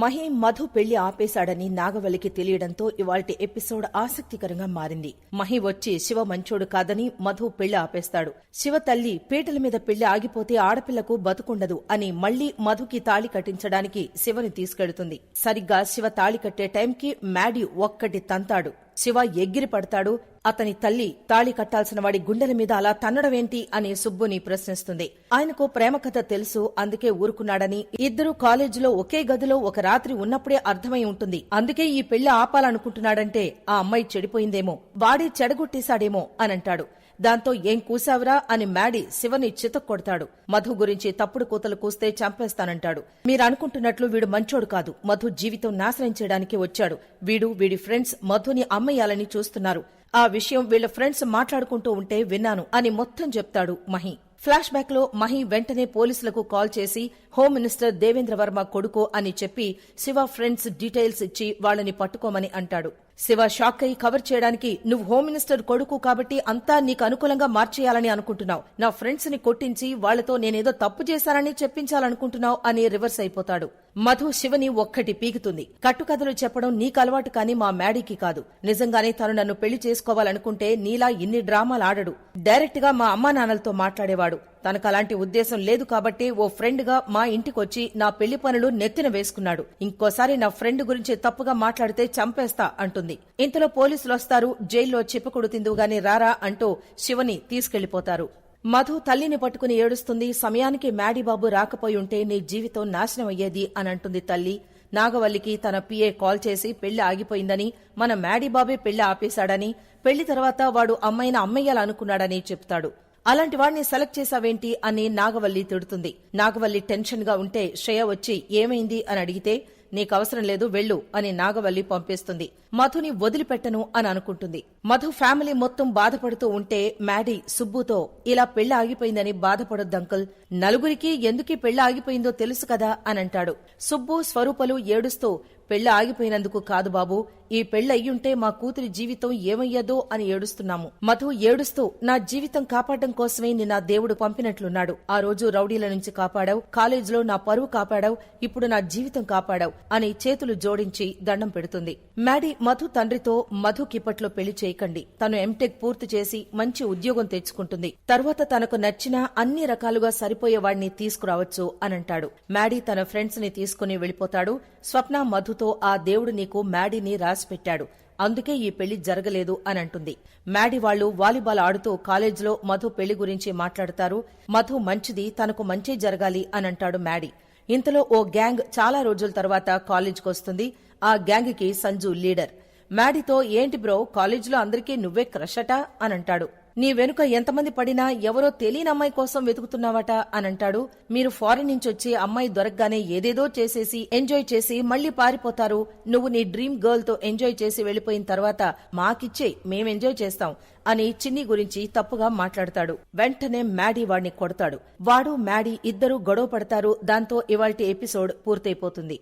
మహి మధు పెళ్ళి ఆపేశాడని నాగవల్లికి తెలియడంతో ఇవాల్టి ఎపిసోడ్ ఆసక్తికరంగా మారింది. మహి వచ్చి శివ మంచోడు కాదని మధు పెళ్ళి ఆపేస్తాడు. శివ తల్లి పీటల మీద పెళ్ళి ఆగిపోతే ఆడపిల్లకు బతుకుండదు అని మళ్ళీ మధుకి తాళి కట్టించడానికి శివని తీసుకెడుతుంది సరిగ్గా శివ తాళి కట్టే టైంకి మ్యాడీ ఒక్కటి తంతాడు. శివ ఎగ్గిరి పడతాడు. అతని తల్లి తాళి కట్టాల్సిన వాడి గుండెల మీద అలా తన్నడమేంటి అని సుబ్బుని ప్రశ్నిస్తుంది. ఆయనకు ప్రేమ కథ తెలుసు అందుకే ఊరుకున్నాడని. ఇద్దరు కాలేజీలో ఒకే గదిలో ఒక రాత్రి ఉన్నప్పుడే అర్థమై ఉంటుంది. అందుకే ఈ పెళ్ళి ఆపాలనుకుంటున్నాడంటే ఆ అమ్మాయి చెడిపోయిందేమో వాడి చెడగొట్టేశాడేమో అనంటాడు. దాంతో ఏం కూశావురా అని మ్యాడీ శివని చితక్కొడతాడు. మధు గురించి తప్పుడు కూతలు కూస్తే చంపేస్తానంటాడు. మీరనుకుంటున్నట్లు వీడు మంచోడు కాదు. మధు జీవితం నాశనం చేయడానికి వచ్చాడు. వీడు వీడి ఫ్రెండ్స్ మధుని అమ్మేయాలని చూస్తున్నారు. ఆ విషయం వీళ్ళ ఫ్రెండ్స్ మాట్లాడుకుంటూ ఉంటే విన్నాను అని మొత్తం చెప్తాడు మహి. ఫ్లాష్ బ్యాక్లో మహి వెంటనే పోలీసులకు కాల్ చేసి హోమ్ మినిస్టర్ దేవేంద్ర వర్మ కొడుకు అని చెప్పి శివ ఫ్రెండ్స్ డీటెయిల్స్ ఇచ్చి వాళ్ళని పట్టుకోమని అంటాడు. శివ షాక్ అయి కవర్ చేయడానికి నువ్వు హోమ్ మినిస్టర్ కొడుకు కాబట్టి అంతా నీకు అనుకూలంగా మార్చేయాలని అనుకుంటున్నావు. నా ఫ్రెండ్స్ని కొట్టించి వాళ్ళతో నేనేదో తప్పు చేశానని చెప్పించాలనుకుంటున్నావు అని రివర్స్ అయిపోతాడు. మధు శివని ఒక్కటి పీకుతుంది. కట్టుకథలు చెప్పడం నీకు అలవాటు కాని మా మ్యాడీకి కాదు. నిజంగానే తను నన్ను పెళ్ళి చేసుకోవాలనుకుంటే నీలా ఇన్ని డ్రామాలు ఆడడు. డైరెక్ట్గా మా అమ్మా నాన్నలతో మాట్లాడేవాడు. తనకు అలాంటి ఉద్దేశం లేదు కాబట్టి ఓ ఫ్రెండ్గా మా ఇంటికొచ్చి నా పెళ్ళి పనులు నెత్తిన వేసుకున్నాడు. ఇంకోసారి నా ఫ్రెండ్ గురించి తప్పుగా మాట్లాడితే చంపేస్తా అంటుంది. ఇంతలో పోలీసులు వస్తారు జైల్లో చిప్పకుడు తిందువుగాని రారా అంటూ శివని తీసుకెళ్ళిపోతారు మధు తల్లిని పట్టుకుని ఏడుస్తుంది సమయానికి మ్యాడీబాబు రాకపోయి ఉంటే నీ జీవితం నాశనం అయ్యేది అని అంటుంది తల్లి. నాగవల్లికి తన పిఏ కాల్ చేసి పెళ్ళి ఆగిపోయిందని మన మ్యాడీబాబే పెళ్ళి ఆపేశాడని పెళ్ళి తర్వాత వాడు అమ్మాయిని అమ్మయ్యాలనుకున్నాడని చెప్తాడు. అలాంటి వాడిని సెలెక్ట్ చేశావేంటి అని నాగవల్లి తిడుతుంది. నాగవల్లి టెన్షన్గా ఉంటే శ్రేయ వచ్చి ఏమైంది? అని అడిగితే నీకవసరం లేదు వెళ్ళు అని నాగవల్లి పంపేస్తుంది. మధుని వదిలిపెట్టను అని అనుకుంటుంది. మధు ఫ్యామిలీ మొత్తం బాధపడుతూ ఉంటే మ్యాడీ సుబ్బుతో ఇలా పెళ్ళి ఆగిపోయిందని బాధపడొద్దు అంకుల్. నలుగురికి ఎందుకీ పెళ్ళి ఆగిపోయిందో తెలుసు కదా అని అంటాడు. సుబ్బు స్వరూపలు ఏడుస్తూ పెళ్ళి ఆగిపోయినందుకు కాదు బాబు. ఈ పెళ్ళయ్యుంటే మా కూతురి జీవితం ఏమయ్యదో అని ఏడుస్తున్నాము. మధు ఏడుస్తూ నా జీవితం కాపాడడం కోసమే నిన్న దేవుడు పంపినట్లున్నాడు. ఆ రోజు రౌడీల నుంచి కాపాడావు కాలేజీలో నా పరువు కాపాడావు ఇప్పుడు నా జీవితం కాపాడావు అని చేతులు జోడించి దండం పెడుతుంది. మ్యాడీ మధు తండ్రితో మధు కిప్పట్లో పెళ్ళి చేయకండి. తను ఎంటెక్ పూర్తి చేసి మంచి ఉద్యోగం తెచ్చుకుంటుంది. తర్వాత తనకు నచ్చిన అన్ని రకాలుగా సరిపోయే వాడిని తీసుకురావచ్చు అనంటాడు. మ్యాడీ తన ఫ్రెండ్స్ని తీసుకుని వెళ్ళిపోతాడు స్వప్న మధు మధుతో ఆ దేవుడు నీకు మ్యాడీని రాసిపెట్టాడు. అందుకే ఈ పెళ్ళి జరగలేదు అని అంటుంది మ్యాడీ వాళ్ళు వాలీబాల్ ఆడుతూ కాలేజీలో మధు పెళ్ళి గురించి మాట్లాడతారు. మధు మంచిది తనకు మంచి జరగాలి అని అంటాడు మ్యాడీ. ఇంతలో ఓ గ్యాంగ్ చాలా రోజుల తర్వాత కాలేజ్కొస్తుంది. ఆ గ్యాంగ్కి సంజు లీడర్. మ్యాడీతో ఏంటి బ్రో కాలేజీలో అందరికీ నువ్వే క్రషటా అని అంటాడు నీ వెనుక ఎంతమంది పడినా ఎవరో తెలియని అమ్మాయి కోసం వెతుకుతున్నావట అని అంటాడు మీరు ఫారిన్ నుంచి వచ్చి అమ్మాయి దొరకగానే ఏదేదో చేసేసి ఎంజాయ్ చేసి మళ్ళీ పారిపోతారు. నువ్వు నీ డ్రీమ్ గర్ల్తో ఎంజాయ్ చేసి వెళ్ళిపోయిన తర్వాత మాకిచ్చే మేం ఎంజాయ్ చేస్తాం అని చిన్ని గురించి తప్పుగా మాట్లాడతాడు. వెంటనే మ్యాడీ వాడిని కొడతాడు. వాడు మ్యాడీ ఇద్దరు గొడవ పడతారు. దాంతో ఇవాల్టి ఎపిసోడ్ పూర్తయిపోతుంది.